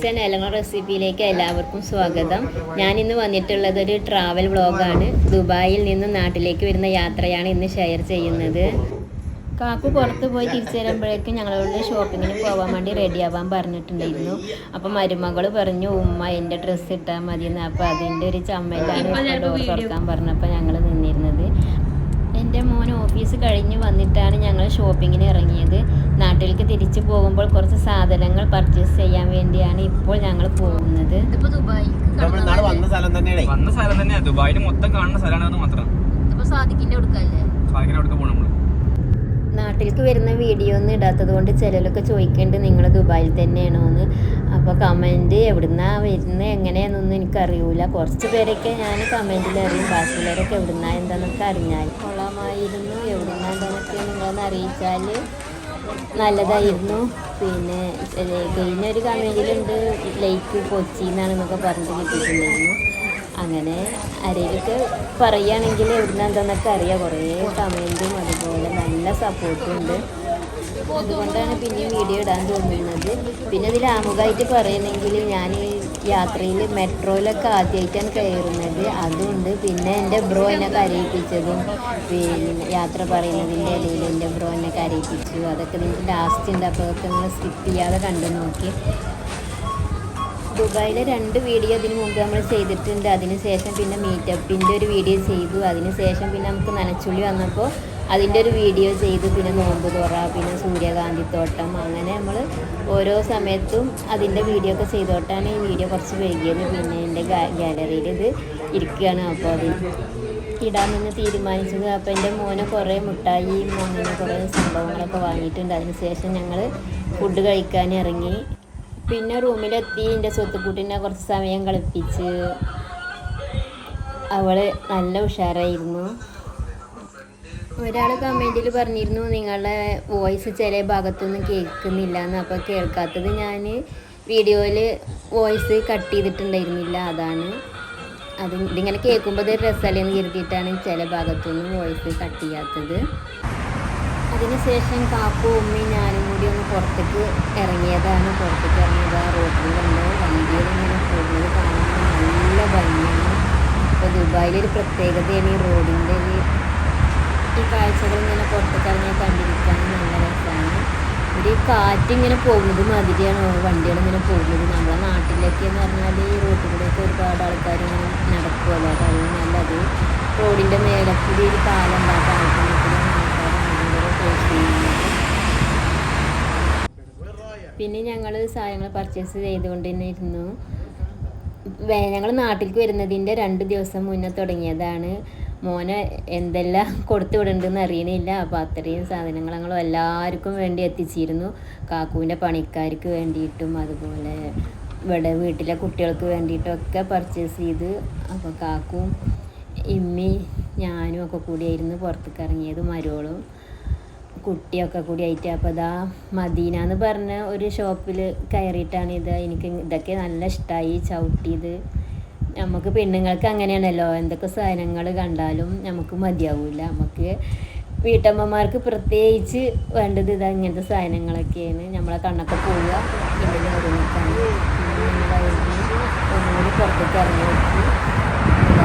Kitchen എലങ്ങ റെസിപ്പിയിലേക്ക് എല്ലാവർക്കും സ്വാഗതം. ഞാൻ ഇന്ന് വന്നിട്ടുള്ളത് ഒരു ട്രാവൽ വ്ളോഗാണ് ദുബായിൽ നിന്ന് നാട്ടിലേക്ക് വരുന്ന യാത്രയാണ് ഇന്ന് ഷെയർ ചെയ്യുന്നത്. കാക്കു പുറത്ത് പോയി തിരിച്ചു വരുമ്പോഴേക്കും ഞങ്ങളോട് ഷോപ്പിങ്ങിന് പോകാൻ വേണ്ടി റെഡി ആവാൻ പറഞ്ഞിട്ടുണ്ടായിരുന്നു. അപ്പം മരുമകൾ പറഞ്ഞു ഉമ്മ എന്റെ ഡ്രസ്സ് ഇട്ടാൽ മതി എന്ന് അപ്പോൾ അതിന്റെ ഒരു ചമ്മലാണ് ഡോർ തുറക്കാൻ പറഞ്ഞപ്പോൾ ഞങ്ങൾ നിന്നിരുന്നത്. ഓഫീസ് കഴിഞ്ഞ് വന്നിട്ടാണ് ഞങ്ങൾ ഷോപ്പിങ്ങിന് ഇറങ്ങിയത്. നാട്ടിലേക്ക് തിരിച്ചു പോകുമ്പോൾ കുറച്ച് സാധനങ്ങൾ പർച്ചേസ് ചെയ്യാൻ വേണ്ടിയാണ് ഇപ്പോൾ ഞങ്ങൾ പോകുന്നത്. വന്ന സ്ഥലം തന്നെയാണേ ദുബായിൽ മൊത്തം കാണുന്ന സ്ഥലമാണ് അത് മാത്രം നാട്ടിലേക്ക് വരുന്ന വീഡിയോ ഒന്നും ഇടാത്തത് കൊണ്ട് ചിലരൊക്കെ ചോദിക്കേണ്ടത് നിങ്ങൾ ദുബായിൽ തന്നെയാണോ എന്ന് അപ്പോൾ കമന്റ് എവിടുന്നാ വരുന്നത് എങ്ങനെയാണെന്നൊന്നും എനിക്കറിയില്ല കുറച്ച് പേരൊക്കെ ഞാൻ കമന്റിൽ അറിയും. ബാക്കിയുള്ളവരൊക്കെ എവിടുന്നാ എന്താണെന്നൊക്കെ അറിഞ്ഞാൽ. കൊള്ളാമായിരുന്നു എവിടെ നിന്നാണ്ടൊക്കെ നിങ്ങളെന്ന് അറിയിച്ചാൽ നല്ലതായിരുന്നു. പിന്നെ കഴിഞ്ഞ ഒരു കമന്റിലുണ്ട് ലൈക്ക് കൊച്ചി എന്നാണെന്നൊക്കെ പറഞ്ഞിട്ട് കിട്ടിയിട്ടുണ്ടായിരുന്നു അങ്ങനെ ആരെയൊക്കെ പറയുകയാണെങ്കിൽ എവിടുന്ന് എന്താണെന്നൊക്കെ അറിയാം. കുറേ കമന്റും അതുപോലെ നല്ല സപ്പോർട്ടും ഉണ്ട്. അതുകൊണ്ടാണ് പിന്നെയും വീഡിയോ ഇടാൻ തോന്നുന്നത് പിന്നെ ഇതിൽ ആമുഖമായിട്ട് പറയുന്നെങ്കിൽ ഞാൻ യാത്രയിൽ മെട്രോയിലൊക്കെ ആദ്യമായിട്ടാണ് കയറുന്നത്. അതുകൊണ്ട് പിന്നെ എന്റെ ബ്രോ എന്നെ കരയിപ്പിച്ചതും പിന്നെ യാത്ര പറയുന്നതിന്റെ ഇടയിൽ എന്റെ ബ്രോ എന്നെ കരയിപ്പിച്ചു. അതൊക്കെ നിങ്ങൾക്ക് ലാസ്റ്റ് ഉണ്ട് അപ്പോൾ അതൊക്കെ നിങ്ങൾ സ്കിപ്പ് ചെയ്യാതെ കണ്ടു നോക്കി. ദുബായിലെ രണ്ട് വീഡിയോ അതിന് മുമ്പ് നമ്മൾ ചെയ്തിട്ടുണ്ട്. അതിന് ശേഷം പിന്നെ മീറ്റപ്പിന്റെ ഒരു വീഡിയോ ചെയ്തു. അതിന് ശേഷം പിന്നെ നമുക്ക് നനച്ചുള്ളി വന്നപ്പോൾ അതിന്റെ ഒരു വീഡിയോ ചെയ്ത്. പിന്നെ നോമ്പ് തുറ പിന്നെ സൂര്യകാന്തി തോട്ടം. അങ്ങനെ നമ്മൾ ഓരോ സമയത്തും അതിന്റെ വീഡിയോ ഒക്കെ ചെയ്തോട്ടാണ് ഈ വീഡിയോ കുറച്ച് വൈകിയത്. പിന്നെ എന്റെ ഗാലറിയിൽ ഇത് ഇരിക്കുകയാണ്. അപ്പോൾ അത് ഇടാമെന്ന് തീരുമാനിച്ചത്. അപ്പോൾ എന്റെ മോനെ കുറേ മുട്ടായിയും അങ്ങനെ കുറേ സംഭവങ്ങളൊക്കെ വാങ്ങിയിട്ടുണ്ട്. അതിന് ശേഷം ഞങ്ങൾ ഫുഡ് കഴിക്കാൻ ഇറങ്ങി. പിന്നെ റൂമിലെത്തി. എന്റെ സ്വത്തുക്കൂട്ടിനെ കുറച്ച് സമയം കളിപ്പിച്ച്. അവൾ നല്ല ഉഷാറായിരുന്നു. ഒരാൾ കമന്റിൽ പറഞ്ഞിരുന്നു നിങ്ങളുടെ വോയിസ് ചില ഭാഗത്തൊന്നും കേൾക്കുന്നില്ല എന്ന് അപ്പോൾ കേൾക്കാത്തത് ഞാൻ വീഡിയോയിൽ വോയിസ് കട്ട് ചെയ്തിട്ടുണ്ടായിരുന്നില്ല അതാണ്. അത് ഇതിങ്ങനെ കേൾക്കുമ്പോൾ ഇത് രസമല്ലെന്ന് കരുതിയിട്ടാണ് ചില ഭാഗത്തൊന്നും വോയിസ് കട്ട് ചെയ്യാത്തത്. അതിനുശേഷം കാക്കു ഉമ്മയും ഞാനും കൂടി ഒന്ന് പുറത്തേക്ക് ഇറങ്ങിയതാണ്. പുറത്തേക്ക് ഇറങ്ങിയത് ആ റോഡിൽ കണ്ട് വണ്ടിയിൽ ഇങ്ങനെ പോകുന്നത് കാണാൻ നല്ല ഭംഗിയാണ്. ഇപ്പോൾ ദുബായിലൊരു പ്രത്യേകതയാണ് ഈ റോഡിന്റെ ഒരു ഈ കാഴ്ചകൾ ഇങ്ങനെ പുറത്തേക്കിറങ്ങി കണ്ടിരിക്കാൻ നല്ല രസമാണ്. ഒരു കാറ്റ് ഇങ്ങനെ പോകുന്നത് മാതിരിയാണ് വണ്ടികൾ ഇങ്ങനെ പോകുന്നത്. നമ്മളെ നാട്ടിലൊക്കെ എന്ന് പറഞ്ഞാൽ ഈ റോഡിലൂടെയൊക്കെ ഒരുപാട് ആൾക്കാർ ഇങ്ങനെ നടക്കുമല്ലോ അത് നല്ലത്. റോഡിന്റെ മേലെ കൂടി ഒരു പാലം ഉണ്ടാക്കാൻ പിന്നെ ഞങ്ങൾ സാധനങ്ങൾ പർച്ചേസ് ചെയ്തുകൊണ്ട് തന്നെ ഇരുന്നു ഞങ്ങൾ നാട്ടിലേക്ക് വരുന്നതിന്റെ രണ്ട് ദിവസം മുന്നേ തുടങ്ങിയതാണ്. മോനെ എന്തെല്ലാം കൊടുത്തു വിടണ്ടെന്ന് അറിയണില്ല. അപ്പോൾ അത്രയും സാധനങ്ങൾ ഞങ്ങൾ എല്ലാവർക്കും വേണ്ടി എത്തിച്ചിരുന്നു. കാക്കുവിന്റെ പണിക്കാർക്ക് വേണ്ടിയിട്ടും അതുപോലെ ഇവിടെ വീട്ടിലെ കുട്ടികൾക്ക് വേണ്ടിയിട്ടൊക്കെ പർച്ചേസ് ചെയ്ത്. അപ്പോൾ കാക്കും ഇമ്മി ഞാനും ഒക്കെ കൂടിയായിരുന്നു പുറത്തേക്ക് ഇറങ്ങിയത് മരോളും കുട്ടിയൊക്കെ കൂടി ആയിട്ട്. അപ്പോൾ ഇതാ മദീന എന്ന് പറഞ്ഞ ഒരു ഷോപ്പിൽ കയറിയിട്ടാണ് ഇത് എനിക്ക് ഇതൊക്കെ നല്ല ഇഷ്ടമായി ചവിട്ടിയത്. നമുക്ക് പെണ്ണുങ്ങൾക്ക് അങ്ങനെയാണല്ലോ. എന്തൊക്കെ സാധനങ്ങൾ കണ്ടാലും നമുക്ക് മതിയാവില്ല നമുക്ക് വീട്ടമ്മമാർക്ക് പ്രത്യേകിച്ച് വേണ്ടത് ഇതാ ഇങ്ങനത്തെ സാധനങ്ങളൊക്കെയാണ്. നമ്മളെ കണ്ണൊക്കെ പോവുക പുറത്തേക്ക് ഇറങ്ങി വെച്ച്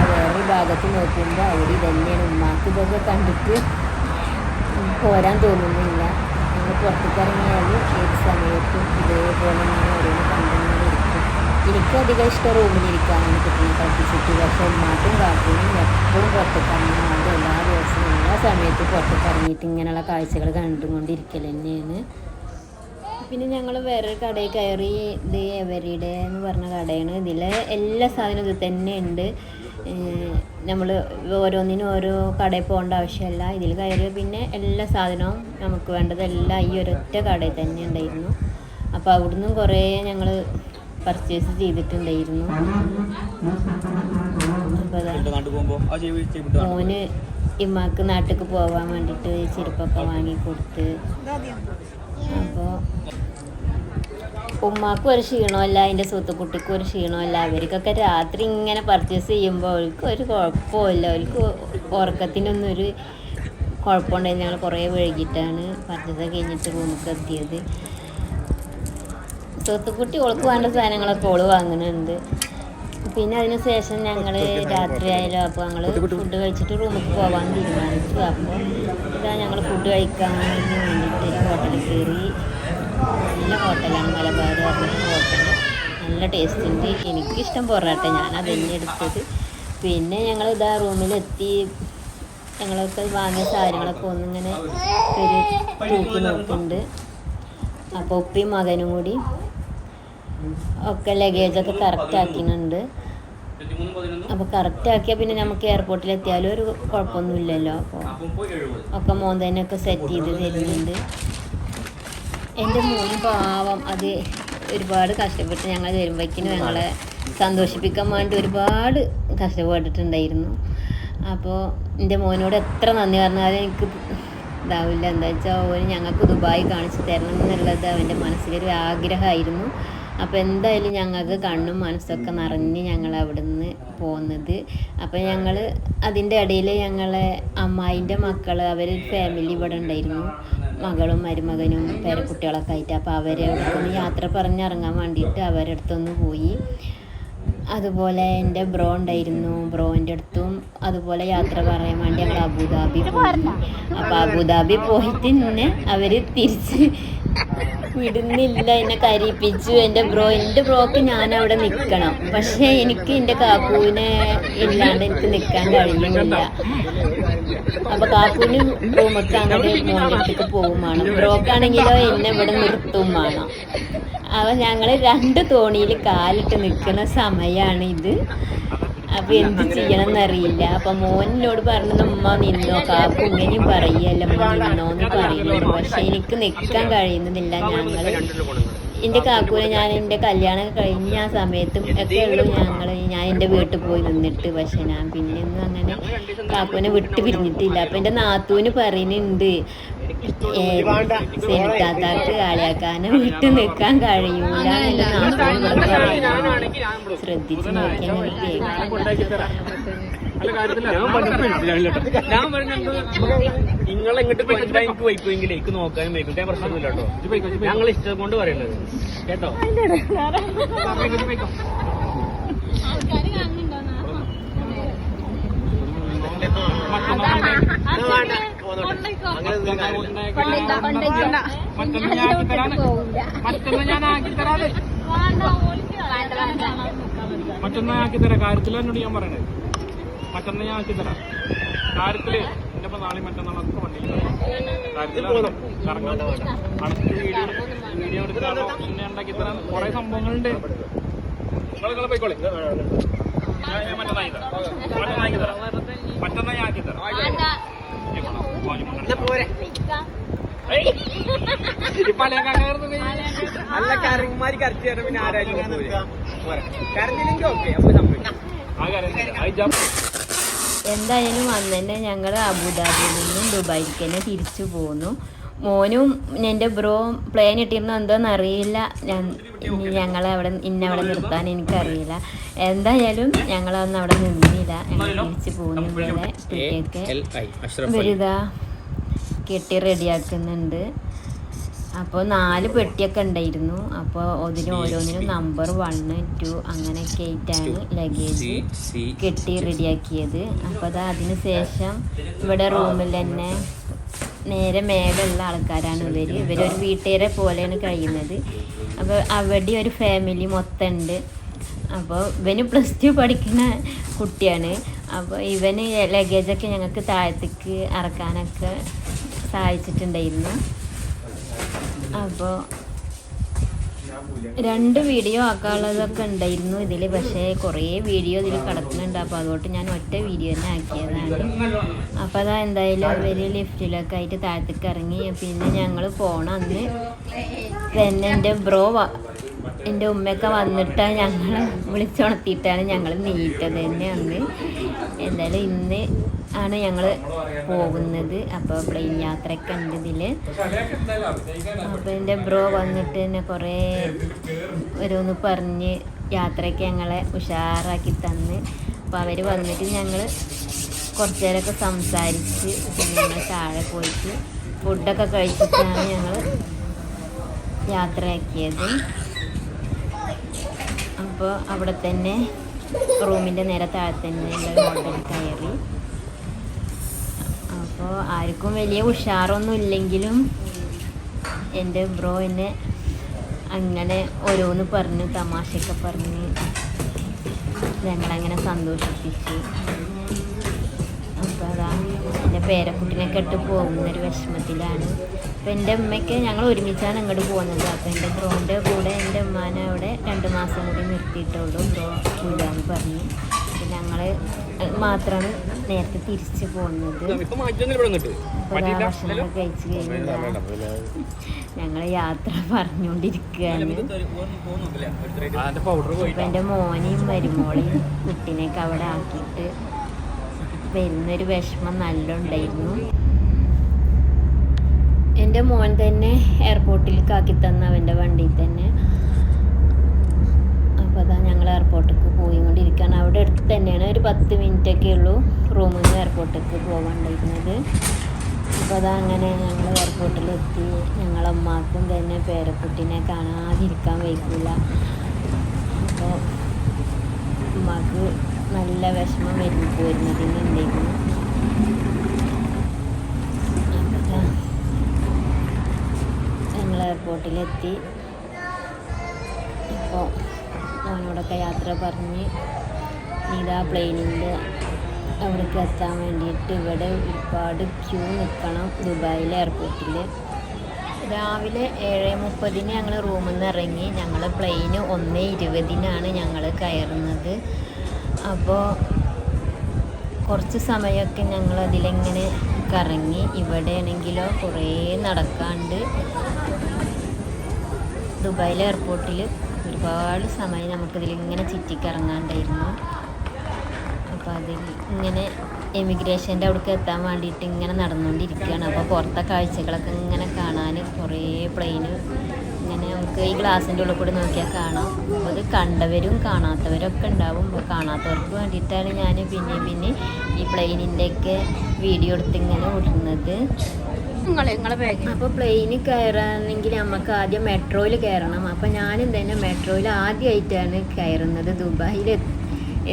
വേറൊരു ഭാഗത്ത് നോക്കുമ്പോൾ അവിടെ ഇതന്നെയാണ്. ഉമ്മാക്ക് ഇതൊക്കെ കണ്ടിട്ട് പോരാൻ തോന്നുന്നില്ല. നമ്മൾ പുറത്തേക്ക് ഇറങ്ങിയാൽ ഏത് സമയത്തും ഇതേപോലെ ഇങ്ങനെ ഓരോന്ന് ഇരിക്കും എനിക്കും ഇഷ്ടം റൂമിലിരിക്കാനാണ് കുട്ടിനെ പഠിപ്പിച്ചിട്ട്. പക്ഷെ ഉമ്മാട്ടും കാട്ടിനും എപ്പോഴും പുറത്തേക്ക് ഇറങ്ങാണ്ട് എല്ലാ ദിവസവും എല്ലാ സമയത്തും പുറത്തേക്ക് ഇറങ്ങിയിട്ട് ഇങ്ങനെയുള്ള കാഴ്ചകൾ കണ്ടുകൊണ്ടിരിക്കൽ തന്നെയാണ് പിന്നെ ഞങ്ങൾ വേറൊരു കടയിൽ കയറി ഇത് എവരിയുടെ എന്ന് പറഞ്ഞ കടയാണ്. ഇതിൽ എല്ലാ സാധനവും ഇത് തന്നെ ഉണ്ട് നമ്മൾ ഓരോന്നിനും ഓരോ കടയിൽ പോകേണ്ട ആവശ്യമില്ല. ഇതിൽ കയറി പിന്നെ എല്ലാ സാധനവും നമുക്ക് വേണ്ടതെല്ലാം ഈ ഒരൊറ്റ കടയിൽ തന്നെ ഉണ്ടായിരുന്നു. അപ്പോൾ അവിടുന്ന് കുറേ ഞങ്ങൾ പർച്ചേസ് ചെയ്തിട്ടുണ്ടായിരുന്നു. അപ്പോൾ. മോന് ഇമ്മാക്ക് നാട്ടിലേക്ക് പോകാൻ വേണ്ടിയിട്ട് ചെരുപ്പൊക്കെ വാങ്ങി കൊടുത്ത്. അപ്പോൾ ഉമ്മാക്കും ഒരു ക്ഷീണമല്ല അതിന്റെ സ്വത്തുക്കുട്ടിക്കും ഒരു ക്ഷീണമല്ല. അവർക്കൊക്കെ രാത്രി ഇങ്ങനെ പർച്ചേസ് ചെയ്യുമ്പോൾ അവർക്ക് ഒരു കുഴപ്പമില്ല. അവർക്ക് ഉറക്കത്തിനൊന്നും ഒരു കുഴപ്പമുണ്ടായിരുന്നു ഞങ്ങൾ കുറേ വൈകിട്ടാണ് പർച്ചേസ് കഴിഞ്ഞിട്ട് റൂമിലേക്ക് എത്തിയത്. തൊത്തുക്കുട്ടി ഓൾക്ക് വേണ്ട സാധനങ്ങളൊക്കെ ഓൾ വാങ്ങുന്നുണ്ട് പിന്നെ അതിന് ശേഷം ഞങ്ങൾ രാത്രി ആയാലും അപ്പോൾ ഞങ്ങൾ ഫുഡ് കഴിച്ചിട്ട് റൂമിൽ പോകാൻ തീരുമാനിച്ചു. അപ്പോൾ ഇതാ ഞങ്ങൾ ഫുഡ് കഴിക്കാൻ വേണ്ടിയിട്ട് ഒരു ഹോട്ടലിൽ കയറി. നല്ല ഹോട്ടലാണ് മലബാർ പറഞ്ഞ ഹോട്ടൽ നല്ല ടേസ്റ്റ് ഉണ്ട്. എനിക്കിഷ്ടം പൊറോട്ട. ഞാൻ അത് തന്നെ എടുത്തത്. പിന്നെ ഞങ്ങൾ ഇതാ റൂമിലെത്തി. ഞങ്ങളൊക്കെ വാങ്ങിയ സാധനങ്ങളൊക്കെ ഒന്നിങ്ങനെ ഒരു തൂക്കി നോക്കുന്നുണ്ട്. അപ്പോൾ ഉപ്പയും മകനും കൂടി ഒക്കെ ലഗേജൊക്കെ കറക്റ്റ് ആക്കിയിട്ടുണ്ട്. അപ്പോൾ കറക്റ്റ് ആക്കിയാൽ പിന്നെ നമുക്ക് എയർപോർട്ടിൽ എത്തിയാലും ഒരു കുഴപ്പമൊന്നുമില്ലല്ലോ. അപ്പോൾ ഒക്കെ മോന്തേനൊക്കെ സെറ്റ് ചെയ്ത് തരുന്നുണ്ട്. എന്റെ മോൻ പാവം അത് ഒരുപാട് കഷ്ടപ്പെട്ട് ഞങ്ങൾ വരുമ്പോഴേക്കിനും ഞങ്ങളെ സന്തോഷിപ്പിക്കാൻ വേണ്ടി ഒരുപാട് കഷ്ടപ്പെട്ടിട്ടുണ്ടായിരുന്നു. അപ്പോൾ എന്റെ മോനോട് എത്ര നന്ദി പറഞ്ഞാലും എനിക്ക് ഇതാവില്ല. എന്താ വെച്ചാൽ ഓന് ഞങ്ങൾക്ക് ദുബായ് കാണിച്ചു തരണം എന്നുള്ളത് അവന്റെ മനസ്സിലൊരു ആഗ്രഹമായിരുന്നു. അപ്പോൾ എന്തായാലും ഞങ്ങൾക്ക് കണ്ണും മനസ്സൊക്കെ നിറഞ്ഞ് ഞങ്ങൾ അവിടെ നിന്ന് പോകുന്നത് അപ്പോൾ ഞങ്ങൾ അതിന്റെ ഇടയിൽ ഞങ്ങളെ അമ്മായിന്റെ മക്കൾ അവർ ഫാമിലി ഇവിടെ ഉണ്ടായിരുന്നു. മകളും മരുമകനും പേരക്കുട്ടികളൊക്കെ ആയിട്ട്. അപ്പോൾ അവരെ അടുത്തൊന്ന് യാത്ര പറഞ്ഞിറങ്ങാൻ വേണ്ടിയിട്ട് അവരുടെ അടുത്തൊന്ന് പോയി. അതുപോലെ എന്റെ ബ്രോ ഉണ്ടായിരുന്നു. ബ്രോന്റെ അടുത്തും അതുപോലെ യാത്ര പറയാൻ വേണ്ടി ഞങ്ങൾ അബുദാബി പോയി. അപ്പോൾ അബുദാബി പോയിട്ട് എന്നെ അവർ തിരിച്ച് വിടുന്നില്ല. എന്നെ കരയിപ്പിച്ചു. എന്റെ ബ്രോ എന്റെ ബ്രോക്ക് ഞാൻ അവിടെ നിൽക്കണം പക്ഷേ എനിക്ക് എന്റെ കാക്കൂവിനെ ഇല്ലാണ്ട് എനിക്ക് നിൽക്കാൻ കഴിയുന്നില്ല. അപ്പൊ കാക്കൂന് റൂമൊക്കെ മോന്റെ അടുത്തേക്ക് പോകും വേണം. ബ്രോക്കാണെങ്കിലോ എന്നെ ഇവിടെ നിർത്തും വേണം. അവ ഞങ്ങൾ രണ്ട് തോണിയിൽ കാലിട്ട് നിൽക്കുന്ന സമയമാണ് ഇത്. അപ്പൊ എന്ത് ചെയ്യണം എന്നറിയില്ല അപ്പൊ മോനോട് പറഞ്ഞത് ഉമ്മ നിന്നോ? കാപ്പ് ഇങ്ങനെയും പറയല്ല നിന്നോന്ന് പറയുന്നുണ്ട് പക്ഷെ എനിക്ക് നിൽക്കാൻ കഴിയുന്നില്ല ഞങ്ങൾ എന്റെ കാക്കൂനെ ഞാൻ എന്റെ കല്യാണം കഴിഞ്ഞ ആ സമയത്തും ഒക്കെ ഉള്ളൂ ഞങ്ങൾ ഞാൻ എന്റെ വീട്ടിൽ പോയി നിന്നിട്ട്. പക്ഷെ ഞാൻ പിന്നെ ഒന്നും അങ്ങനെ കാക്കൂനെ വിട്ട് പിരിഞ്ഞിട്ടില്ല അപ്പം എന്റെ നാത്തൂന് പറയുന്നുണ്ട് സെനിത്താത്താക്ക് കാളിയാക്കാനെ വിട്ടു നിൽക്കാൻ കഴിയൂല ശ്രദ്ധിച്ചു നിങ്ങൾ എങ്ങോട്ട് കൊണ്ടുവരാൻ എനിക്ക് വയ്ക്കുമെങ്കിൽ എനിക്ക് നോക്കാനും വയ്ക്കും ഞാൻ പ്രശ്നമൊന്നുമില്ല കേട്ടോ ഞങ്ങൾ ഇഷ്ടം കൊണ്ട് പറയുന്നത് കേട്ടോ മറ്റൊന്ന് ഞാൻ ആക്കി തരാം. കാര്യത്തിൽ എന്നോട് ഞാൻ പറയണേ. മറ്റൊന്ന് ഞാൻ ആക്കി തരാം. കാര്യത്തിൽ എന്റെ ഇപ്പൊ നാളെ മറ്റന്നാളൊക്കെ വണ്ടിയിൽ കാര്യത്തിൽ കറങ്ങാൻ അടുത്ത വീഡിയോ വീഡിയോ എടുക്കാനോ പിന്നെ ഉണ്ടാക്കി തരാൻ കുറെ സംഭവങ്ങളുണ്ട്. നിങ്ങൾ നിങ്ങൾ പോയിക്കോളി. ഞാൻ മറ്റന്നാക്കി തരാം. മറ്റന്നാക്കി തരാം. മറ്റന്നാ ആക്കി തരാം തരാം അല്ല കറിമാരി കറക്റ്റ് ചെയ്യണം പിന്നെ ആരായാലും കരഞ്ഞില്ലെങ്കിൽ ഓക്കെ എന്തായാലും അന്ന് തന്നെ ഞങ്ങൾ അബുദാബിയിൽ നിന്നും ദുബായിക്ക് തന്നെ തിരിച്ചു പോന്നു. മോനും എന്റെ ബ്രോ പ്ലെയിൻ ഇട്ടിരുന്നു എന്തോന്ന് അറിയില്ല. ഞാൻ ഞങ്ങളെ അവിടെ ഇന്നവിടെ നിർത്താൻ എനിക്കറിയില്ല. എന്തായാലും ഞങ്ങളൊന്നും അവിടെ നിന്നില്ല. ഞങ്ങൾ തിരിച്ചു പോകുന്നു ഇവിടെ കുട്ടിയൊക്കെ. വലുതാ കെട്ടി റെഡിയാക്കുന്നുണ്ട്. അപ്പോൾ നാല് പെട്ടിയൊക്കെ ഉണ്ടായിരുന്നു. അപ്പോൾ അതിന് ഓരോന്നിനും നമ്പർ വണ്ണ് ടു അങ്ങനെയൊക്കെ ആയിട്ടാണ് ലഗേജ് കെട്ടി റെഡിയാക്കിയത്. അപ്പോൾ അത് അതിന് ശേഷം ഇവിടെ റൂമിൽ തന്നെ. നേരെ മേലുള്ള ആൾക്കാരാണ് ഇവർ ഇവരൊരു വീട്ടുകാരെ പോലെയാണ് കഴിയുന്നത്. അപ്പോൾ അവിടെ ഒരു ഫാമിലി മൊത്തം ഉണ്ട് അപ്പോൾ ഇവന് പ്ലസ് ടു പഠിക്കുന്ന കുട്ടിയാണ്. അപ്പോൾ ഇവന് ലഗേജൊക്കെ ഞങ്ങൾക്ക് താഴത്തേക്ക് ഇറക്കാനൊക്കെ സഹായിച്ചിട്ടുണ്ടായിരുന്നു. അപ്പോൾ രണ്ട് വീഡിയോ ആക്കാനുള്ളതൊക്കെ ഉണ്ടായിരുന്നു ഇതിൽ പക്ഷേ കുറേ വീഡിയോ ഇതിൽ കിടക്കുന്നുണ്ട്. അപ്പോൾ അതുകൊണ്ട് ഞാൻ ഒറ്റ വീഡിയോ തന്നെ ആക്കിയതാണ്. അപ്പോൾ അതാ എന്തായാലും അവർ ലിഫ്റ്റിലൊക്കെ ആയിട്ട് താഴത്തേക്ക് ഇറങ്ങി. പിന്നെ ഞങ്ങൾ പോണ അന്ന് തന്നെ എന്റെ ബ്രോ എന്റെ ഉമ്മയൊക്കെ വന്നിട്ടാണ് ഞങ്ങൾ വിളിച്ചുണർത്തിയിട്ടാണ് ഞങ്ങൾ നീറ്റത് തന്നെ അന്ന്. എന്തായാലും ഇന്ന് ആണ് ഞങ്ങൾ പോകുന്നത്. അപ്പോൾ പ്ലെയിൻ യാത്രയൊക്കെ ഉണ്ട് ഇതിൽ അപ്പോൾ എന്റെ ബ്രോ വന്നിട്ട് തന്നെ കുറേ ഓരോന്ന് പറഞ്ഞ് യാത്രയ്ക്ക് ഞങ്ങളെ ഉഷാറാക്കി തന്ന്. അപ്പോൾ അവർ വന്നിട്ട് ഞങ്ങൾ കുറച്ച് നേരമൊക്കെ സംസാരിച്ച് ഞങ്ങൾ താഴെ പോയിട്ട് ഫുഡൊക്കെ കഴിച്ചിട്ടാണ് ഞങ്ങൾ യാത്രയാക്കിയത്. അപ്പോൾ അവിടെ തന്നെ റൂമിന്റെ നേരെ താഴെ തന്നെ ഹോട്ടലിൽ കയറി. അപ്പോൾ ആർക്കും വലിയ ഉഷാറൊന്നും ഇല്ലെങ്കിലും എന്റെ ബ്രോ എന്നെ അങ്ങനെ ഓരോന്ന് പറഞ്ഞ് തമാശയൊക്കെ പറഞ്ഞ് ഞങ്ങളങ്ങനെ സന്തോഷിപ്പിച്ചു. അപ്പോൾ അതാ എന്റെ പേരക്കുട്ടിനെ കെട്ട് പോകുന്നൊരു വിഷമത്തിലാണ്. അപ്പോൾ എന്റെ ഉമ്മയ്ക്ക് ഞങ്ങൾ ഒരുമിച്ചാണ് അങ്ങോട്ട് പോകുന്നത്. അപ്പോൾ എന്റെ ബ്രോന്റെ കൂടെ എന്റെ ഉമ്മാനെ അവിടെ രണ്ട് മാസം കൂടി നിർത്തിയിട്ടുള്ളൂ ബ്രോ ഇല്ലാന്ന് പറഞ്ഞ്. ഞങ്ങൾ മാത്രമാണ് നേരത്തെ തിരിച്ചു പോകുന്നത് കഴിച്ച് കഴിഞ്ഞാൽ ഞങ്ങൾ യാത്ര പറഞ്ഞുകൊണ്ടിരിക്കുകയാണ് എന്റെ എന്റെ മോനെയും മരുമോളെയും കുട്ടീനെയൊക്കെ അവിടെ ആക്കിയിട്ട് വരുന്നൊരു വിഷമം നല്ല ഉണ്ടായിരുന്നു എന്റെ മോൻ തന്നെ എയർപോർട്ടിലേക്ക് ആക്കി തന്ന അവന്റെ വണ്ടിയിൽ തന്നെ. അപ്പോൾ അതാ ഞങ്ങൾ എയർപോർട്ടിലേക്ക് പോയിക്കൊണ്ടിരിക്കുകയാണ് അവിടെ അടുത്ത് തന്നെയാണ് ഒരു പത്ത് മിനിറ്റൊക്കെ ഉള്ളൂ റൂമിൽ നിന്ന് എയർപോർട്ടിലേക്ക് പോകാണ്ടായിരുന്നത് അപ്പോൾ അതാ അങ്ങനെ ഞങ്ങൾ എയർപോർട്ടിലെത്തി ഞങ്ങളമ്മാക്കും തന്നെ പേരക്കുട്ടീനെ കാണാതിരിക്കാൻ വയ്ക്കില്ല അപ്പോൾ ഉമ്മാക്ക് നല്ല വിഷമം വരുന്നു പോരുന്നതിന് എന്തെങ്കിലും. ഞങ്ങൾ എയർപോർട്ടിലെത്തി ഇപ്പോൾ മോനോടൊക്കെ യാത്ര പറഞ്ഞ് ഇതാ പ്ലെയിനിന്റെ അവിടേക്ക് എത്താൻ വേണ്ടിയിട്ട് ഇവിടെ ഒരുപാട് ക്യൂ നിൽക്കണം ദുബായിലെ എയർപോർട്ടിൽ രാവിലെ ഏഴ് മുപ്പതിന് ഞങ്ങൾ റൂമിൽ നിന്ന് ഇറങ്ങി. ഞങ്ങൾ പ്ലെയിന് ഒന്ന് ഇരുപതിനാണ് ഞങ്ങൾ കയറുന്നത്. അപ്പോൾ കുറച്ച് സമയമൊക്കെ ഞങ്ങൾ അതിലിങ്ങനെ കറങ്ങി ഇവിടെ ആണെങ്കിലോ കുറേ നടക്കാണ്ട് ദുബായിലെ എയർപോർട്ടിൽ ഒരുപാട് സമയം നമുക്കിതിൽ ഇങ്ങനെ ചുറ്റിക്കറങ്ങാണ്ടായിരുന്നു. അപ്പോൾ അതിൽ ഇങ്ങനെ എമിഗ്രേഷന്റെ അവിടേക്ക് എത്താൻ വേണ്ടിയിട്ട് ഇങ്ങനെ നടന്നുകൊണ്ടിരിക്കുകയാണ്. അപ്പോൾ പുറത്തെ കാഴ്ചകളൊക്കെ ഇങ്ങനെ കാണാൻ കുറേ പ്ലെയിന് ഇങ്ങനെ നമുക്ക് ഈ ഗ്ലാസിന്റെ ഉള്ളിൽ കൂടി നോക്കിയാൽ കാണാം. അപ്പോൾ അത് കണ്ടവരും കാണാത്തവരൊക്കെ ഉണ്ടാവും. അപ്പോൾ കാണാത്തവർക്ക് വേണ്ടിയിട്ടാണ് ഞാൻ പിന്നെ പിന്നെ ഈ പ്ലെയിനിന്റെയൊക്കെ വീഡിയോ എടുത്ത് ഇങ്ങനെ വിടുന്നത് അപ്പോൾ പ്ലെയിനിൽ കയറാണെങ്കിൽ നമുക്ക് ആദ്യം മെട്രോയിൽ കയറണം. അപ്പോൾ ഞാനും തന്നെ മെട്രോയിൽ ആദ്യമായിട്ടാണ് കയറുന്നത്. ദുബായിൽ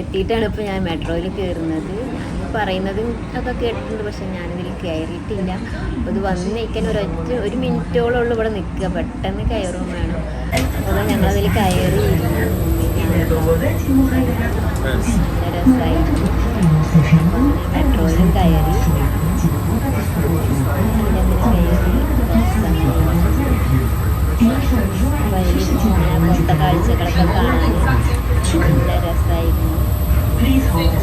എത്തിയിട്ടാണ് ഇപ്പോൾ ഞാൻ മെട്രോയിൽ കയറുന്നത്. ഞാൻ പറയുന്നത് ഒക്കെ കേട്ടിട്ടുണ്ട് പക്ഷെ ഞാനിതിൽ കയറിയിട്ടില്ല. അപ്പോൾ ഇത് നിൽക്കാൻ ഒരൊറ്റ ഒരു മിനിറ്റോളം ഉള്ളു ഇവിടെ നിൽക്കുക. പെട്ടെന്ന് കയറും വേണം. അപ്പോൾ ഞങ്ങളതിൽ കയറി രസമായിരുന്നു മെട്രോയിലും കയറി പുറത്തെ കാഴ്ചകളൊക്കെ കാണാൻ നല്ല രസമായിരുന്നു Please hold.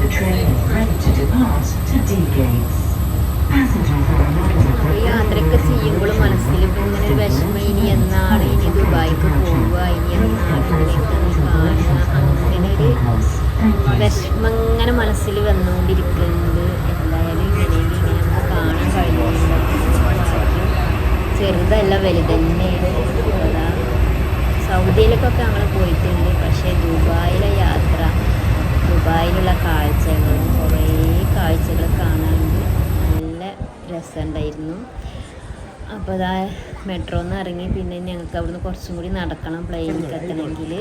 The train is ready to depart to D gates. യാത്രയൊക്കെ ചെയ്യുമ്പോഴും മനസ്സിൽ ഇപ്പം ഇങ്ങനെ ഒരു വിഷമം ഇനി എന്നാണ് ഇനി ദുബായിക്ക് പോവുക ഇനി എന്നാണ് ഇതിലേക്ക് കാണുക അങ്ങനെ ഒരു വിഷമം ഇങ്ങനെ മനസ്സിൽ വന്നുകൊണ്ടിരിക്കുന്നുണ്ട്. എന്തായാലും ഇങ്ങനെ നമുക്ക് കാണാൻ കഴിയുന്നുണ്ട് ചെറുതല്ല വലുതന്നെയാണ്. അതാ സൗദിയിലേക്കൊക്കെ ഞങ്ങൾ പോയിട്ടുണ്ട്. പക്ഷേ ദുബായിലെ യാത്ര ദുബായിലുള്ള കാഴ്ചകളും കുറേ കാഴ്ചകൾ കാണാനുണ്ട്. നല്ല രസമുണ്ടായിരുന്നു. അപ്പോൾ അതാ മെട്രോന്ന് ഇറങ്ങി പിന്നെ ഞങ്ങൾക്ക് അവിടുന്ന് കുറച്ചും കൂടി നടക്കണം പ്ലെയിനിൽ എത്തണമെങ്കിൽ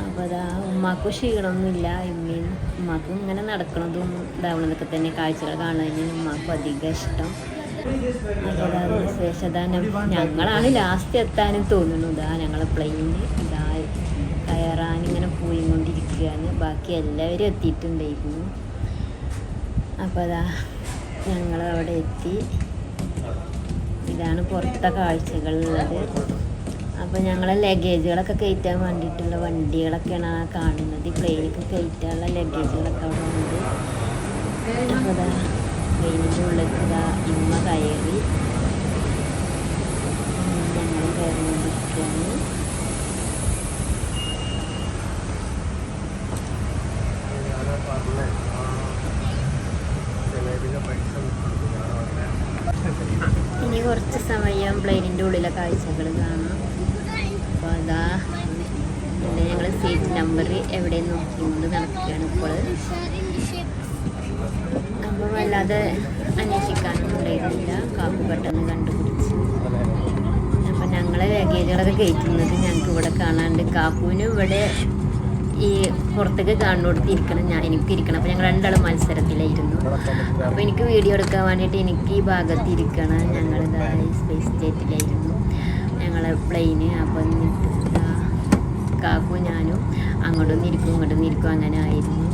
അപ്പോൾ അതാ ഉമ്മാക്കും ക്ഷീണമൊന്നുമില്ല ഉമ്മയും ഉമ്മാക്കും ഇങ്ങനെ നടക്കണതും ഇതാവണതൊക്കെ തന്നെ കാഴ്ചകൾ കാണുന്നതിന് ഉമ്മാക്കും അധികം ഇഷ്ടം. അപ്പോൾ ശേഷം ഞങ്ങളാണ് ലാസ്റ്റ് എത്താനും തോന്നുന്നു ഇതാ ഞങ്ങളെ പ്ലെയിൻ ഇതാ കയറാൻ ഇങ്ങനെ പോയി കൊണ്ടിരിക്കുകയാണ് ബാക്കി എല്ലാവരും എത്തിയിട്ടുണ്ടായിരുന്നു. അപ്പോൾ അതാ ഞങ്ങൾ അവിടെ എത്തി. ഇതാണ് പുറത്തെ കാഴ്ചകളുള്ളത്. അപ്പോൾ ഞങ്ങളെ ലഗേജുകളൊക്കെ കയറ്റാൻ വേണ്ടിയിട്ടുള്ള വണ്ടികളൊക്കെയാണ് ആ കാണുന്നത്. ഈ പ്ലെയിനൊക്കെ കയറ്റാനുള്ള ലഗേജുകളൊക്കെ അവിടെ ഉണ്ട്. അപ്പോൾ അതാ പ്ലെയിനിന്റെ ഉള്ളിൽ ഇമ്മ കയറി ഞങ്ങൾ കയറിക്കൊണ്ടിരിക്കുകയാണ് ഇനി കുറച്ച് സമയം പ്ലെയിനിന്റെ ഉള്ളിലെ കാഴ്ചകൾ കാണാം അപ്പോൾ അതാ പിന്നെ ഞങ്ങൾ സീറ്റ് നമ്പർ എവിടെ നോക്കിക്കൊണ്ട് നടക്കുകയാണ് ഇപ്പോൾ അപ്പോൾ വല്ലാതെ അന്വേഷിക്കാനൊന്നും ഉണ്ടായിരുന്നില്ല കാപ്പി പെട്ടെന്ന് കണ്ടുപിടിച്ച് അപ്പോൾ ഞങ്ങൾ ഞങ്ങളെ ലഗേജുകളൊക്കെ കയറ്റുന്നത് ഞങ്ങൾക്ക് ഇവിടെ കാണാണ്ട് കാപ്പൂനും ഇവിടെ ഈ പുറത്തേക്ക് കാണുന്നിടത്ത് ഇരിക്കണം ഞാൻ എനിക്ക് ഇരിക്കണം അപ്പോൾ ഞങ്ങൾ രണ്ടാളും മത്സരത്തിലായിരുന്നു. അപ്പോൾ എനിക്ക് വീഡിയോ എടുക്കാൻ വേണ്ടിയിട്ട് എനിക്ക് ഈ ഭാഗത്ത് ഇരിക്കണം. ഞങ്ങൾ സ്പേസ് ജെറ്റിലായിരുന്നു ഞങ്ങളെ പ്ലെയിന് അപ്പം കാക്കും ഞാനും അങ്ങോട്ട് അങ്ങോട്ടൊന്നും ഇരിക്കും ഇങ്ങോട്ടൊന്നും ഇരിക്കും. അങ്ങനെ ആയിരുന്നു.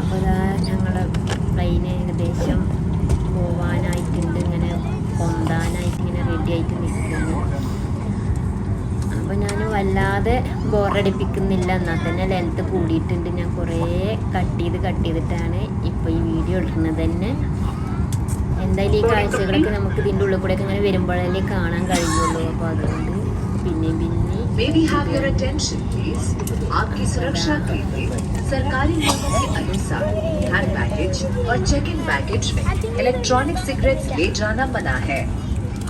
അപ്പോൾ ഇതാ ഞങ്ങളെ പ്ലെയിന് ഏകദേശം പോവാനായിട്ടുണ്ട്. ഇങ്ങനെ പൊന്താനായിട്ട് ഇങ്ങനെ റെഡി ആയിട്ട് നിൽക്കുന്നു. അപ്പോൾ ഞാൻ വല്ലാതെ ബോറടിപ്പിക്കുന്നില്ല എന്നാൽ തന്നെ ലെങ്ത്ത് കൂടിയിട്ടുണ്ട് ഞാൻ കുറേ കട്ട് ചെയ്ത് കട്ട് ചെയ്തിട്ടാണ് ഇപ്പോൾ ഈ വീഡിയോ ഇടുന്നത് തന്നെ എന്തായാലും ഈ കാഴ്ചകളൊക്കെ നമുക്ക് ഇതിൻ്റെ ഉള്ളിൽ കൂടെ ഒക്കെ ഇങ്ങനെ വരുമ്പോഴല്ലേ കാണാൻ കഴിയുള്ളൂ അപ്പോൾ അതുകൊണ്ട് പിന്നെയും പിന്നെയും May we have your attention, please? आपकी सुरक्षा के लिए सरकारी नियमों के अनुसार हैंड बैगेज और चेक इन बैगेज में इलेक्ट्रॉनिक सिगरेट्स ले जाना मना है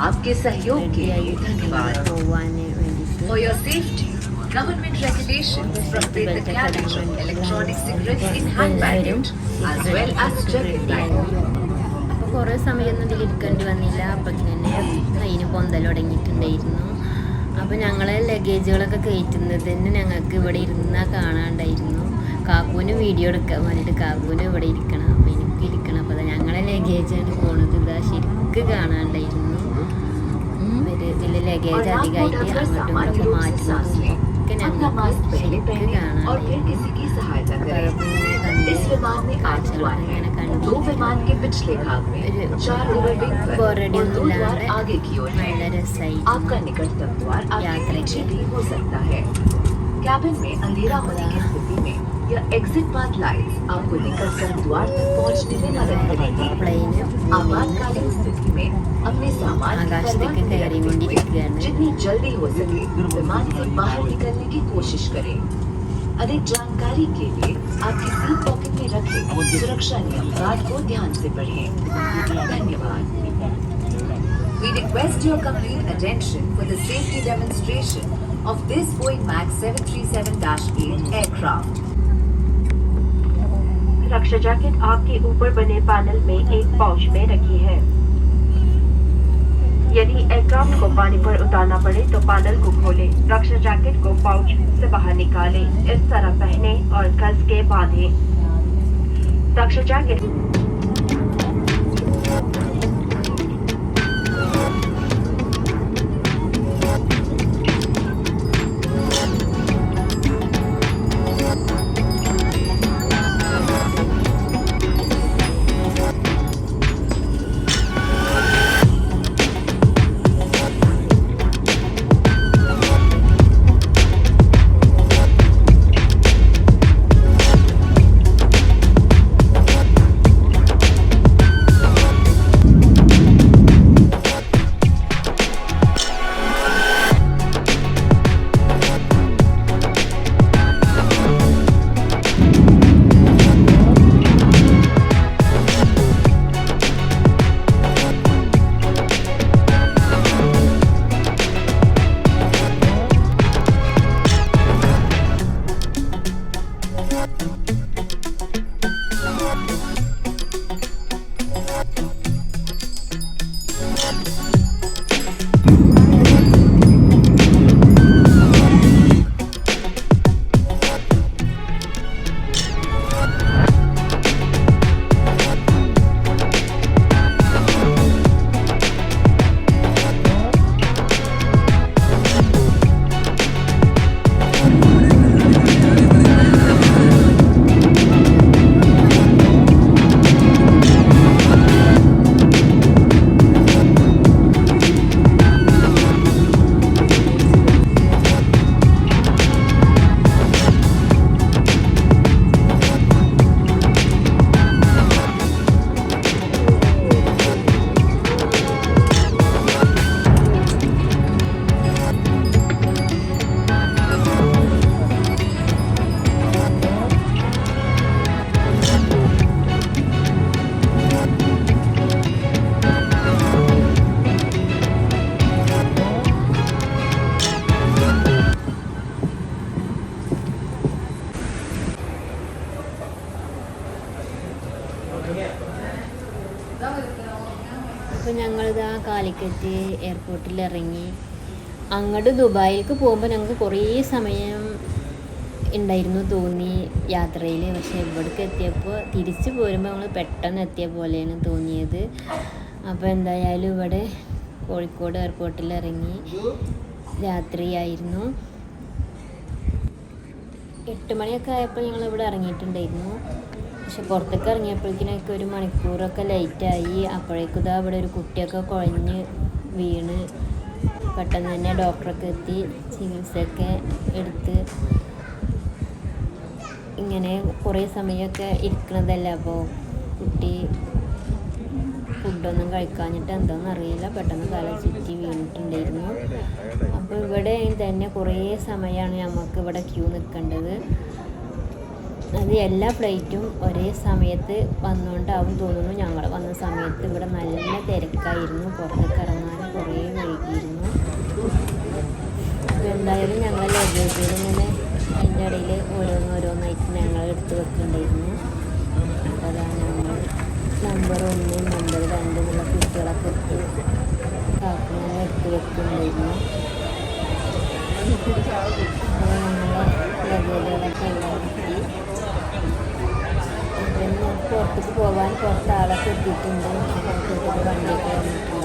आपके सहयोग के लिए धन्यवाद പോവാൻ വേണ്ടിയിട്ട് For your safety, government regulations prohibit the carriage of electronic cigarettes in hand baggage as well as checking bag. കുറേ സമയമൊന്നും ഇതിൽ ഇരിക്കേണ്ടി വന്നില്ല. അപ്പോഴേക്കും തന്നെ ട്രെയിന് പൊന്തൽ തുടങ്ങിയിട്ടുണ്ടായിരുന്നു. അപ്പോൾ ഞങ്ങളെ ലഗേജുകളൊക്കെ കയറ്റുന്നത് തന്നെ ഞങ്ങൾക്ക് ഇവിടെ ഇരുന്നാൽ കാണാണ്ടായിരുന്നു. കാക്കൂന് വീഡിയോ എടുക്കാൻ വേണ്ടിയിട്ട് കാക്കൂന് ഇവിടെ ഇരിക്കണം. അപ്പോൾ എനിക്ക് ഇരിക്കണം അപ്പോൾ ഞങ്ങളെ ലഗേജാണ് പോണത് ഇതാ ശരിക്ക് കാണാണ്ടായിരുന്നു. ഇവര് ഇതിൽ ലഗേജ് അധികമായിട്ട് അങ്ങോട്ടും ഇങ്ങോട്ടും മാറ്റുന്നതും ഒക്കെ अपना मास्क ഞങ്ങൾക്ക് पहले ശരിക്ക് पहने और फिर കാണാണ്ടായിരുന്നു किसी की सहायता അപ്പോൾ करें അതൊക്കെ ഇങ്ങനെ കണ്ട് इस विमान में आठ द्वार കാഴ്ചകളൊക്കെ हैं ഇങ്ങനെ കണ്ട് दो विमान के पिछले भाग में चार ओवर विंग पर और दो द्वार ബോറടിയൊന്നുമില്ലാതെ आगे की ओर നല്ല है രസമായിരുന്നു आपका निकटतम द्वार आपके यात्रा पीछे की। भी हो सकता है कैबिन में अंधेरा होने की स्थिति में या एग्जिट पाथ लाइट आपको लेकर सर द्वार तक पहुँचने में मदद करेगी। आपातकालीन स्थिति में अपने सामान जितनी जल्दी हो सके विमान से बाहर निकलने की कोशिश करें। अधिक जानकारी के लिए आपके सीट पॉकेट में रखे। सुरक्षा नियम कार्ड को ध्यान से पढ़ें। धन्यवाद। We request your complete attention for the safety demonstration of this Boeing MAX 737-8 aircraft. रक्षा जैकेट आपके ऊपर बने पैनल में एक पाउच में रखी है। यदि एयरक्राफ्ट को पानी पर उतारना पड़े तो पैनल को खोले। रक्षा जैकेट को पाउच से बाहर निकालें। इस तरह पहने और कस के बांधे। रक्षा जैकेट കാലിക്കറ്റ് എയർപോർട്ടിൽ ഇറങ്ങി അങ്ങോട്ട് ദുബായിലേക്ക് പോകുമ്പോൾ ഞങ്ങൾക്ക് കുറേ സമയം ഉണ്ടായിരുന്നു തോന്നി യാത്രയിൽ പക്ഷേ ഇവിടേക്ക് എത്തിയപ്പോൾ തിരിച്ചു പോരുമ്പോൾ ഞങ്ങൾ പെട്ടെന്ന് എത്തിയ പോലെയാണ് തോന്നിയത്. അപ്പോൾ എന്തായാലും ഇവിടെ കോഴിക്കോട് എയർപോർട്ടിൽ ഇറങ്ങി രാത്രിയായിരുന്നു. എട്ട് മണിയൊക്കെ ആയപ്പോൾ ഞങ്ങൾ ഇവിടെ ഇറങ്ങിയിട്ടുണ്ടായിരുന്നു. പക്ഷെ പുറത്തേക്ക് ഇറങ്ങിയപ്പോഴേക്കിനൊക്കെ ഒരു മണിക്കൂറൊക്കെ ലേറ്റായി അപ്പോഴേക്കും ഇതാ അവിടെ ഒരു കുട്ടിയൊക്കെ കുഴഞ്ഞ് വീണ്. പെട്ടെന്ന് തന്നെ ഡോക്ടറൊക്കെ എത്തി. ചികിത്സയൊക്കെ എടുത്ത് ഇങ്ങനെ കുറേ സമയമൊക്കെ ഇരിക്കണതല്ല? അപ്പോൾ കുട്ടി ഫുഡൊന്നും കഴിക്കാഞ്ഞിട്ട് എന്താണെന്ന് അറിയില്ല. പെട്ടെന്ന് തല ചുറ്റി വീണിട്ടുണ്ടായിരുന്നു. അപ്പോൾ ഇവിടെ തന്നെ കുറേ സമയമാണ് നമുക്ക് ഇവിടെ ക്യൂ നിൽക്കേണ്ടത് അത് എല്ലാ ഫ്ലൈറ്റും ഒരേ സമയത്ത് വന്നുകൊണ്ടാവും തോന്നുന്നു. ഞങ്ങൾ വന്ന സമയത്ത് ഇവിടെ നല്ല തിരക്കായിരുന്നു. പുറത്തേക്ക് ഇറങ്ങാൻ കുറേ വൈകിയിരുന്നു. അപ്പോൾ എന്തായാലും ഞങ്ങൾ ലഗേജിൽ ഇങ്ങനെ അതിന്റെ ഇടയിൽ ഓരോന്നോരോന്നായിട്ട് ഞങ്ങൾ എടുത്ത് വെക്കുന്നുണ്ടായിരുന്നു അപ്പോൾ അതാണ് ഞങ്ങൾ നമ്പർ ഒന്ന് നമ്പർ രണ്ട് എന്നുള്ള കുട്ടികളൊക്കെ എടുത്ത് കാക്കുന്ന എടുത്ത് വെക്കുന്നുണ്ടായിരുന്നു അപ്പോൾ നമ്മളെ ലഗേജുകളൊക്കെ എല്ലാം കിട്ടി പിന്നെ പുറത്തേക്ക് പോകാൻ കുറച്ച് ആളൊക്കെ എത്തിയിട്ടുണ്ട് പുറത്തേക്ക് വണ്ടിയൊക്കെ വന്നിട്ടുണ്ടായിരുന്നു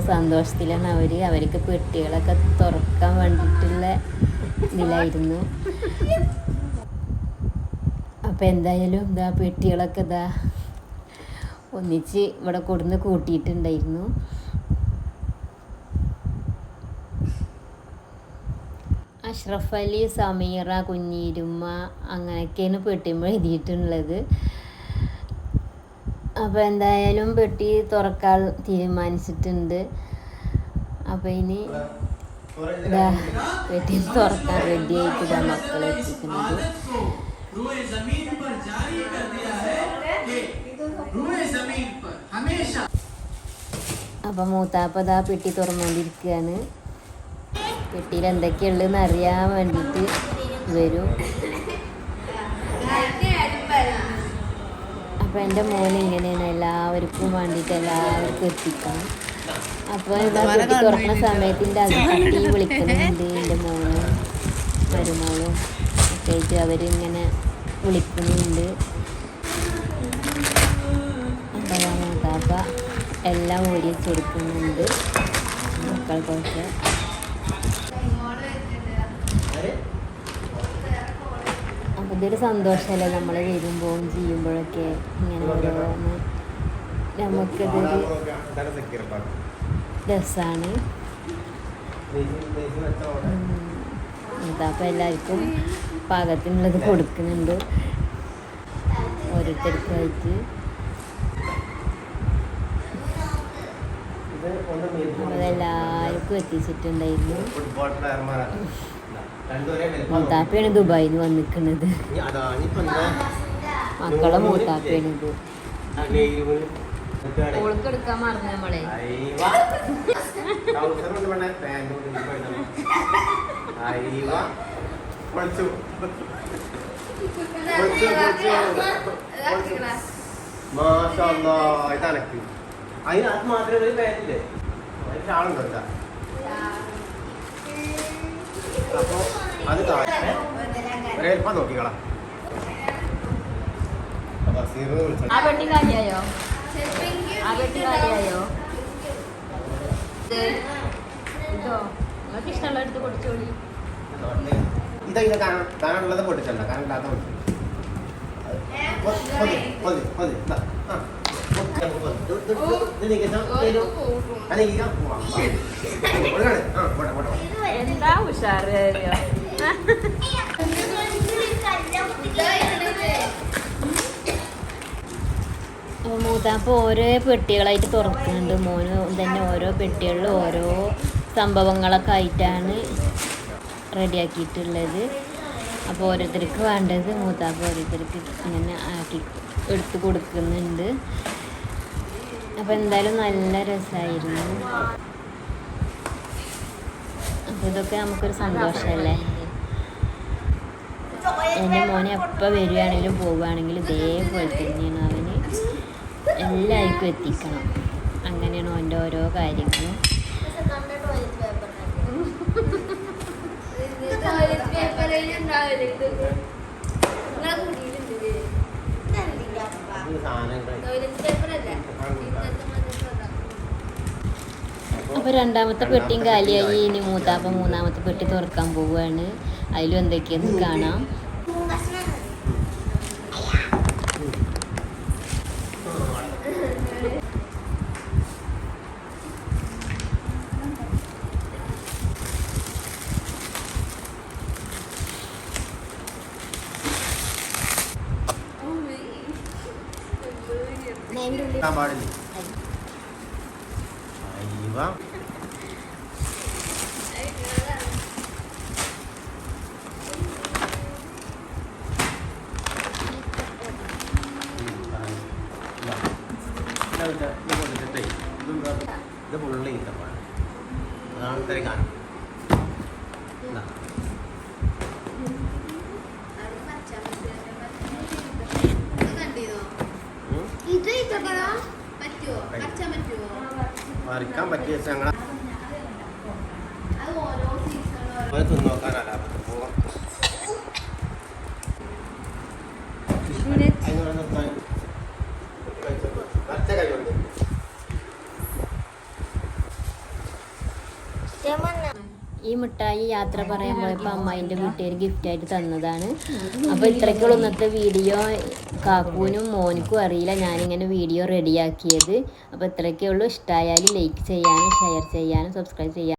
വന്ന സന്തോഷത്തിലാണ് അവർ അവർക്ക് പെട്ടികളൊക്കെ തുറക്കാൻ വേണ്ടിയിട്ടുള്ള ഇതിലായിരുന്നു. അപ്പം എന്തായാലും ഇതാ പെട്ടികളൊക്കെ ഇതാ ഒന്നിച്ച് ഇവിടെ കൊടുന്ന് കൂട്ടിയിട്ടുണ്ടായിരുന്നു. അഷ്റഫ് അലി സമീറ കുഞ്ഞീരുമ്മ അങ്ങനെയൊക്കെയാണ് പെട്ടിമ്മ എഴുതിയിട്ടുള്ളത്. അപ്പോൾ എന്തായാലും പെട്ടി തുറക്കാൻ തീരുമാനിച്ചിട്ടുണ്ട്. അപ്പോൾ ഇനി പെട്ടി തുറക്കാൻ റെഡി ആയിട്ട് മക്കളെ എത്തിക്കുന്നത്. അപ്പം മൂത്താപ്പ ഇതാ പെട്ടി തുറന്നുകൊണ്ടിരിക്കുകയാണ് പെട്ടിയിൽ എന്തൊക്കെയുള്ളതെന്ന് അറിയാൻ വേണ്ടിയിട്ട് വരും. അപ്പോൾ എന്റെ മോൻ ഇങ്ങനെയാണ് എല്ലാവർക്കും വേണ്ടിയിട്ട് എല്ലാവർക്കും എത്തിക്കണം അപ്പോൾ ഇതാ പെട്ടി തുറക്കുന്ന സമയത്തിന്റെ അതിർത്തി വിളിക്കുന്നുണ്ട് എന്റെ മോനും മരുമോളും ഒക്കെ ആയിട്ട് അവരിങ്ങനെ വിളിക്കുന്നുണ്ട്. അപ്പോൾ മൂത്താപ്പ എല്ലാം ഓടിച്ചെടുക്കുന്നുണ്ട് മക്കൾക്കൊക്കെ. ഇതൊരു സന്തോഷമല്ലേ നമ്മൾ വരുമ്പോൾ ചെയ്യുമ്പോഴൊക്കെ ഇങ്ങനെ ഓരോന്ന്. നമുക്കിതൊരു രസമാണ് അപ്പം എല്ലാവർക്കും പാകത്തിനുള്ളത് കൊടുക്കുന്നുണ്ട്. ഓരോരുത്തർക്കായിട്ട്. അതെല്ലാവർക്കും എത്തിച്ചിട്ടുണ്ടായിരുന്നു. മൂത്താപ്പയാണ് ദുബായിൽ നിന്ന് വന്നിക്കുന്നത് മക്കളെ മൂത്താപ്പയാണ് ഓൾക്ക് എടുക്കാൻ മറന്നു നമ്മളെ. അതിനകത്ത് മാത്രമേ ഒരു പേരില്ലേ? ഒരു ഷാളുണ്ടല്ല അപ്പോ അത് ഒരേൽപ്പം നോക്കിക്കളാം. ആ പെട്ടി കാര്യായോ ആ പെട്ടി കാര്യായോ ഇതോ നിങ്ങൾക്ക് ഇഷ്ടമുള്ള എടുത്ത് പൊടിച്ചോളി. ഇതെങ്ങനെ കാണാൻ കാണാനുള്ളത് പൊട്ടിച്ചല്ല കാണാനില്ലാത്ത പൊട്ടിച്ചു മതി മതി മതി ദാ, ആ. എന്താ ഉഷാറ് ഓരോ പെട്ടികളായിട്ട് തുറക്കുന്നുണ്ട്. മോന് തന്നെ ഓരോ പെട്ടികളിലും ഓരോ സംഭവങ്ങളൊക്കെ ആയിട്ടാണ് റെഡിയാക്കിയിട്ടുള്ളത്. അപ്പോൾ ഓരോരുത്തർക്ക് വേണ്ടത് മൂത്താപ്പ ഓരോരുത്തർക്ക് ഇങ്ങനെ ആക്കി എടുത്ത് കൊടുക്കുന്നുണ്ട്. അപ്പോൾ എന്തായാലും നല്ല രസമായിരുന്നു അപ്പോൾ ഇതൊക്കെ നമുക്കൊരു സന്തോഷമല്ലേ എന്റെ മോനെ എപ്പോൾ വരികയാണെങ്കിലും പോവുകയാണെങ്കിലും ഇതേപോലെ തന്നെയാണ് അവന് എല്ലാവർക്കും എത്തിക്കണം. അങ്ങനെയാണ് അവന്റെ ഓരോ കാര്യങ്ങളും. അപ്പോൾ രണ്ടാമത്തെ പെട്ടിയും കാലിയായി. ഇനി മൂത്താപ്പം മൂന്നാമത്തെ പെട്ടി തുറക്കാൻ പോവുകയാണ്. അതിലും എന്തൊക്കെയെന്ന് കാണാം. ഇത് പുള്ളി ഈത്തപ്പാണ് അതാണ് ഇത്രയും കാണും ഇതാ. ഉം. പറിക്കാൻ പറ്റിയ ഞങ്ങളെ തിന്നോക്കാനല്ല പോവാം അതിനോട് നിർത്താൻ കറച്ച കൈകൊണ്ട് ഈ മിഠായി യാത്ര പറയാൻ പോയപ്പോൾ അമ്മായിന്റെ വീട്ടുകാർ ഗിഫ്റ്റായിട്ട് തന്നതാണ്. അപ്പോൾ ഇത്രയ്ക്കുള്ള ഇന്നത്തെ വീഡിയോ കാക്കൂനും മോനിക്കും അറിയില്ല. ഞാനിങ്ങനെ വീഡിയോ റെഡിയാക്കിയത് അപ്പോൾ ഇത്രയൊക്കെ ഉള്ളൂ ഇഷ്ടമായാൽ ലൈക്ക് ചെയ്യാനും ഷെയർ ചെയ്യാനും സബ്സ്ക്രൈബ് ചെയ്യാനും.